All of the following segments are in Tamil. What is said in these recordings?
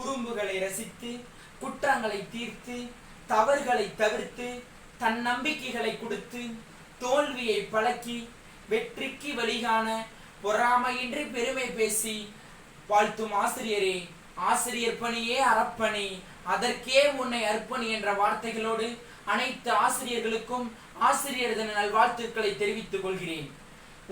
குறும்புகளை ரசித்து குற்றங்களை தீர்த்து தவறுகளை தவிர்த்து தன் நம்பிக்கைகளை கொடுத்து தோல்வியை பழக்கி வெற்றிக்கு வழிகாண பொறாமையின்றி பெருமை பேசி வாழ்த்தும் ஆசிரியரே ஆசிரியர் பணியே அறப்பணி அதற்கே உன்னை அர்ப்பணி என்ற வார்த்தைகளோடு அனைத்து ஆசிரியர்களுக்கும் ஆசிரியர் தின நல்வாழ்த்துக்களை தெரிவித்துக் கொள்கிறேன்.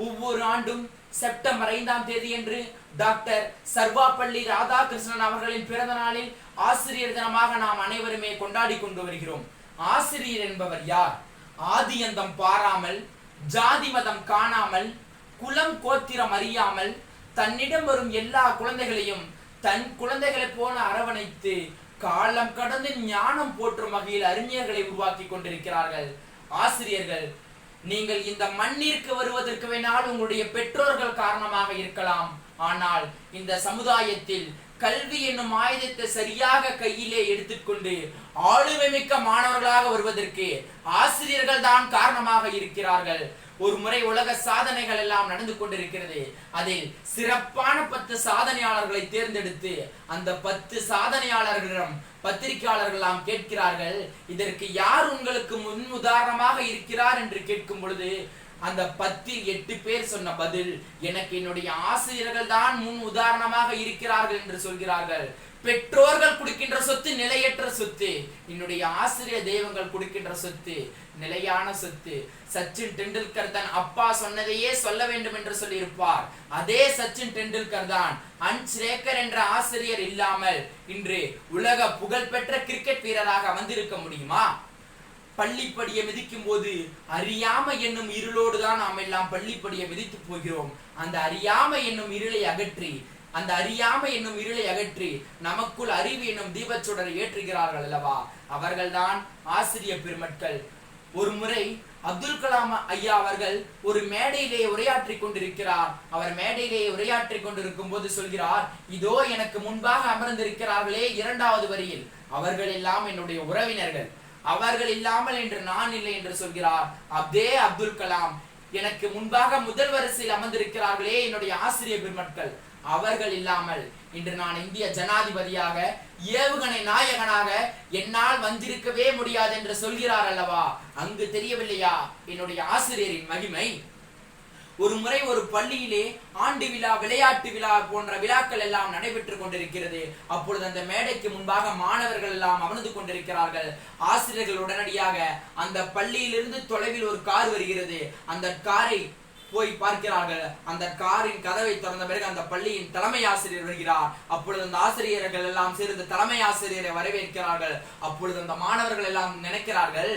ஒவ்வொரு ஆண்டும் செப்டம்பர் ஐந்தாம் தேதியன்று டாக்டர் சர்வாப்பள்ளி ராதாகிருஷ்ணன் அவர்களின் பிறந்த நாளில் ஆசிரியர் தினமாக நாம் அனைவருமே கொண்டாடி கொண்டு வருகிறோம். ஆசிரியர் என்பவர் யார்? ஆதியந்தம் பாராமல் ஜாதி மதம் காணாமல் குலம் கோத்திரம் அறியாமல் தன்னிடம் வரும் எல்லா குழந்தைகளையும் தன் குழந்தைகளைப் போல அரவணைத்து காலம் கடந்து ஞானம் போற்றும் வகையில் அறிஞர்களை உருவாக்கி கொண்டிருக்கிறார்கள். ஆசிரியர்கள் நீங்கள் இந்த மண்ணிற்கு வருவதற்கு வேணால் உங்களுடைய பெற்றோர்கள் காரணமாக இருக்கலாம். ஆனால் இந்த சமுதாயத்தில் கல்வி என்னும் ஆயுதத்தை சரியாக கையிலே எடுத்துக்கொண்டு ஆளுமை மிக்க மாணவர்களாக வருவதற்கு ஆசிரியர்கள் தான் காரணமாக இருக்கிறார்கள். ஒரு முறை உலக சாதனைகள் எல்லாம் நடந்து கொண்டிருக்கிறது. அதில் சிறப்பான பத்து சாதனையாளர்களை தேர்ந்தெடுத்து அந்த பத்து சாதனையாளர்களிடம் பத்திரிகையாளர்கள் கேட்கிறார்கள் இதற்கு யார் உங்களுக்கு முன் உதாரணமாக இருக்கிறார் என்று கேட்கும் பொழுது அந்த பத்தில் எட்டு பேர் சொன்ன பதில் எனக்கு என்னுடைய ஆசிரியர்கள் தான் முன் உதாரணமாக இருக்கிறார்கள் என்று சொல்கிறார்கள். பெற்றோர்கள் கொடுக்கின்ற சொத்து நிலையற்ற சொத்து. என்னுடைய ஆசிரியர் தெய்வங்கள் கொடுக்கின்ற சொத்து நிலையான சொத்து. சச்சின் டெண்டுல்கர் தன் அப்பா சொன்னதையே சொல்ல வேண்டும் என்று சொல்லியிருப்பார். அதே சச்சின் டெண்டுல்கர் தான் அன்ஸ்ரேக்கர் என்ற ஆசிரியர் இல்லாமல் இன்று உலக புகழ்பெற்ற கிரிக்கெட் வீரராக வந்திருக்க முடியுமா? பள்ளிப்படியை மிதிக்கும் போது அறியாமை என்னும் இருளோடு தான் நாம் எல்லாம் பள்ளிப்படியை மிதித்து போகிறோம். அந்த அறியாமை என்னும் இருளை அகற்றி அந்த அறியாமை என்னும் இருளை அகற்றி நமக்குள் அறிவு என்னும் தீபச்சுடரை ஏற்றுகிறார்கள் அல்லவா? அவர்கள்தான் ஆசிரிய பெருமட்கள் ஒரு முறை அப்துல் கலாம் ஐயா அவர்கள் ஒரு மேடையிலே உரையாற்றி கொண்டிருக்கிறார். அவர் மேடையிலே உரையாற்றி கொண்டிருக்கும் போது சொல்கிறார் இதோ எனக்கு முன்பாக அமர்ந்திருக்கிறார்களே இரண்டாவது வரியில். அவர்கள் எல்லாம் என்னுடைய உறவினர்கள். அவர்கள் இல்லாமல் என்று நான் இல்லை என்று சொல்கிறார். அப்தே அப்துல் கலாம். எனக்கு முன்பாக முதல் வரிசையில் அமர்ந்திருக்கிறார்களே என்னுடைய ஆசிரியர் பெருமக்கள். அவர்கள் இல்லாமல் இன்று நான் இந்திய ஜனாதிபதியாக ஏவுகணை நாயகனாக என்னால் வந்திருக்கவே முடியாது என்று சொல்கிறார் அல்லவா? அங்கு தெரியவில்லையா? என்னுடைய ஆசிரியரின் மகிமை. ஒரு முறை ஒரு பள்ளியிலே ஆண்டு விழா விளையாட்டு விழா போன்ற விழாக்கள் எல்லாம் நடைபெற்றுக் கொண்டிருக்கிறது. அப்பொழுது அந்த மேடைக்கு முன்பாக மாணவர்கள் எல்லாம் அமர்ந்து கொண்டிருக்கிறார்கள். ஆசிரியர்கள் உடனடியாக அந்த பள்ளியிலிருந்து தொலைவில் ஒரு கார் வருகிறது. அந்த காரை போய் பார்க்கிறார்கள். அந்த காரின் கதவை திறந்த பிறகு அந்த பள்ளியின் தலைமை ஆசிரியர் வருகிறார். அப்பொழுது அந்த ஆசிரியர்கள் எல்லாம் சேர்ந்து தலைமை ஆசிரியரை வரவேற்கிறார்கள். அப்பொழுது அந்த மாணவர்கள் எல்லாம் நினைக்கிறார்கள்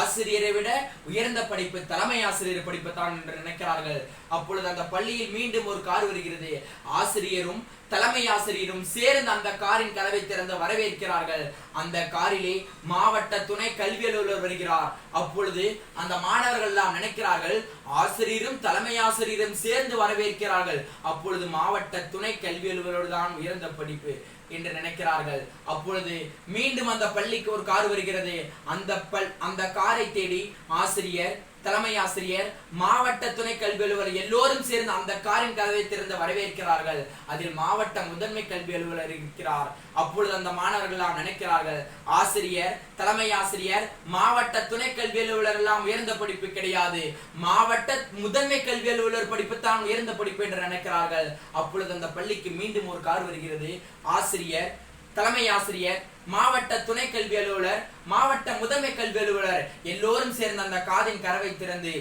ஆசிரியரை விட உயர்ந்த படிப்பு தலைமை ஆசிரியர் படிப்பு தான் என்று நினைக்கிறார்கள். அப்பொழுது அந்த பள்ளியில் மீண்டும் ஒரு கார் வருகிறது. ஆசிரியரும் தலைமை ஆசிரியரும் சேர்ந்து அந்த காரின் கதவை திறந்து வரவேற்கிறார்கள். அந்த காரிலே மாவட்ட துணை கல்வி அலுவலர் வருகிறார். அப்பொழுது அந்த மாணவர்கள் எல்லாம் நினைக்கிறார்கள் ஆசிரியரும் தலைமை ஆசிரியரும் சேர்ந்து வரவேற்கிறார்கள். அப்பொழுது மாவட்ட துணை கல்வி அலுவலர் தான் உயர்ந்த படிப்பு என்று நினைக்கிறார்கள். அப்பொழுது மீண்டும் அந்த பள்ளிக்கு ஒரு கார் வருகிறது. அந்த பல் அந்த காரை தேடி ஆசிரியர் தலைமை ஆசிரியர் மாவட்ட துணை கல்வி அலுவலர் எல்லோரும் சேர்ந்து அந்த காரின் கதவை திறந்து வரவேற்கிறார்கள். அதில் மாவட்ட முதன்மை கல்வி அலுவலர் இருக்கிறார். அப்பொழுது அந்த மாணவர்கள் எல்லாம் நினைக்கிறார்கள் ஆசிரியர் தலைமை ஆசிரியர் மாவட்ட துணை கல்வி அலுவலர் எல்லாம் உயர்ந்த படிப்பு கிடையாது. மாவட்ட முதன்மை கல்வி அலுவலர் படிப்பு தான் உயர்ந்த படிப்பு என்று நினைக்கிறார்கள். அப்பொழுது அந்த பள்ளிக்கு மீண்டும் ஒரு கார் வருகிறது. ஆசிரியர் தலைமை ஆசிரியர் மாவட்ட துணை கல்வி அலுவலர் மாவட்ட முதன்மை கல்வி அலுவலர் எல்லோரும் சேர்ந்து அந்த காதின் கரவை திறந்து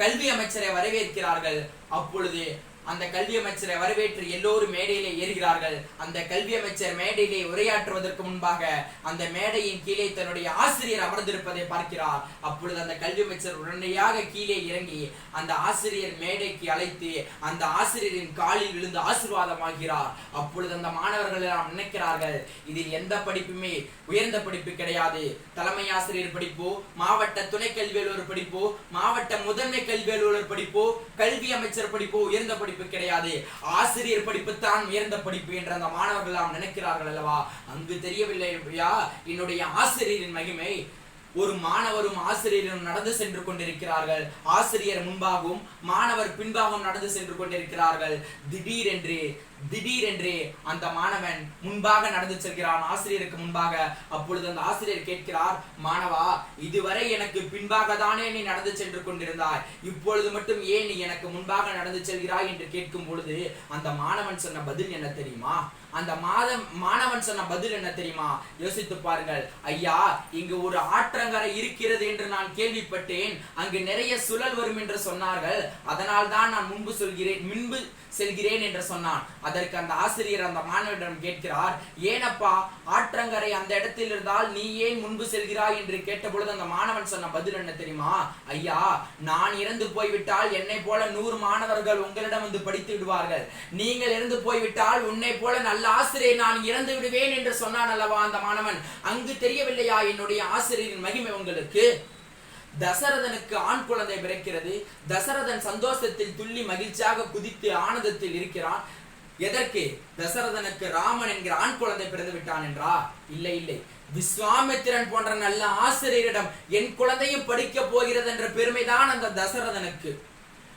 கல்வி அமைச்சரை வரவேற்கிறார்கள். அப்பொழுது அந்த கல்வி அமைச்சரை வரவேற்று எல்லோரும் மேடையிலே ஏறுகிறார்கள். அந்த கல்வி அமைச்சர் மேடையிலே உரையாற்றுவதற்கு முன்பாக அந்த மேடையின் கீழே தன்னுடைய ஆசிரியர் அமர்ந்திருப்பதை பார்க்கிறார். அப்பொழுது அந்த கல்வி அமைச்சர் உடனடியாக கீழே இறங்கி அந்த ஆசிரியர் மேடைக்கு அழைத்து அந்த ஆசிரியரின் காலில் விழுந்து ஆசிர்வாதமாகிறார். அப்பொழுது அந்த மாணவர்கள் எல்லாம் நினைக்கிறார்கள் இதில் எந்த படிப்புமே உயர்ந்த படிப்பு கிடையாது. தலைமை ஆசிரியர் படிப்போ மாவட்ட துணை கல்வி அலுவலர் படிப்போ மாவட்ட முதன்மை கல்வி அலுவலர் படிப்போ கல்வி அமைச்சர் படிப்போ உயர்ந்த படிப்பு படிப்பு கிடையாது. ஆசிரியர் படிப்பு தான் உயர்ந்த படிப்பு என்று அந்த மாணவர்கள் எல்லாம் நினைக்கிறார்கள் அல்லவா? அங்கு தெரியவில்லையா என்னுடைய ஆசிரியரின் மகிமை. ஒரு மாணவரும் ஆசிரியரும் நடந்து சென்று கொண்டிருக்கிறார்கள். ஆசிரியர் முன்பாகவும் மாணவர் பின்பாகவும் நடந்து சென்று கொண்டிருக்கிறார்கள். திடீரென்று திடீரென்று அந்த மாணவன் முன்பாக நடந்து செல்கிறான். ஆசிரியருக்கு முன்பாக அப்பொழுது அந்த ஆசிரியர் கேட்கிறார் மாணவா இதுவரை எனக்கு பின்பாக தானே நீ நடந்து சென்று கொண்டிருந்தாய். இப்பொழுது மட்டும் ஏன் நீ எனக்கு முன்பாக நடந்து செல்கிறாய்? என்று கேட்கும் பொழுது அந்த மாணவன் சொன்ன பதில் என்ன தெரியுமா? அந்த மாதம் மாணவன் சொன்ன பதில் என்ன தெரியுமா? யோசித்து பாருங்கள். ஐயா இங்கு ஒரு ஆற்றங்கரை இருக்கிறது என்று நான் கேள்விப்பட்டேன். அங்கு நிறைய சுழல் வரும் என்று சொன்னார்கள். அதனால் தான் நான் முன்பு சொல்கிறேன் முன்பு செல்கிறேன் என்று சொன்னான். அதற்கு அந்த ஆசிரியர் அந்த மாணவனிடம் கேட்கிறார் ஏனப்பா ஆற்றங்கரை அந்த இடத்தில் இருந்தால் நீ ஏன் முன்பு செல்கிறாய்? என்று கேட்டபொழுது அந்த மாணவன் சொன்ன பதில் என்ன தெரியுமா? ஐயா நான் இறந்து போய்விட்டால் என்னை போல நூறு மாணவர்கள் உங்களிடம் வந்து படித்து விடுவார்கள். நீங்கள் இறந்து போய்விட்டால் உன்னை போல நல்ல ஆசிரியர் நான் இறந்து விடுவேன் என்று சொன்னான் அல்லவா அந்த மாணவன். அங்கு தெரியவில்லையா என்னுடைய ஆசிரியரின் மகிமை உங்களுக்கு? தசரதனுக்கு ஆண் குழந்தை பிறக்கிறது. தசரதன் சந்தோஷத்தில் துள்ளி மகிழ்ச்சியாக குதித்து ஆனந்தத்தில் இருக்கிறான். எதற்கு? தசரதனுக்கு ராமன் என்கிற ஆண் குழந்தை பிறந்து விட்டான் என்றா? இல்லை இல்லை. விஸ்வாமித்திரன் போன்ற நல்ல ஆசிரியரிடம் என் குழந்தையும் படிக்க போகிறது என்ற பெருமைதான் அந்த தசரதனுக்கு.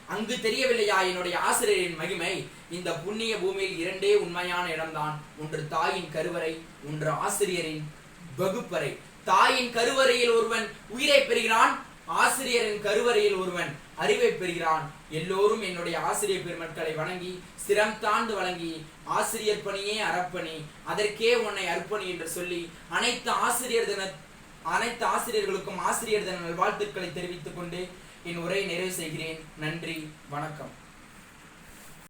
அங்கு தெரியவில்லையா என்னுடைய ஆசிரியரின் மகிமை? இந்த புண்ணிய பூமியில் இரண்டே உண்மையான இடம்தான். ஒன்று தாயின் கருவறை ஒன்று ஆசிரியரின் வகுப்பறை. தாயின் கருவறையில் ஒருவன் உயிரை பெறுகிறான் ஆசிரியரின் கருவறையில் ஒருவன் அறிவை பெறுகிறான். எல்லோரும் என்னுடைய ஆசிரியர் பெருமக்களை வணங்கி சிரம் தாழ்ந்து வழங்கி ஆசிரியர் பணியே அறப்பணி அதற்கே உன்னை அர்ப்பணி என்று சொல்லி அனைத்து ஆசிரியர் தின அனைத்து ஆசிரியர்களுக்கும் ஆசிரியர் தின நல்வாழ்த்துக்களை தெரிவித்துக் கொண்டு என் உரையை நிறைவு செய்கிறேன். நன்றி வணக்கம்.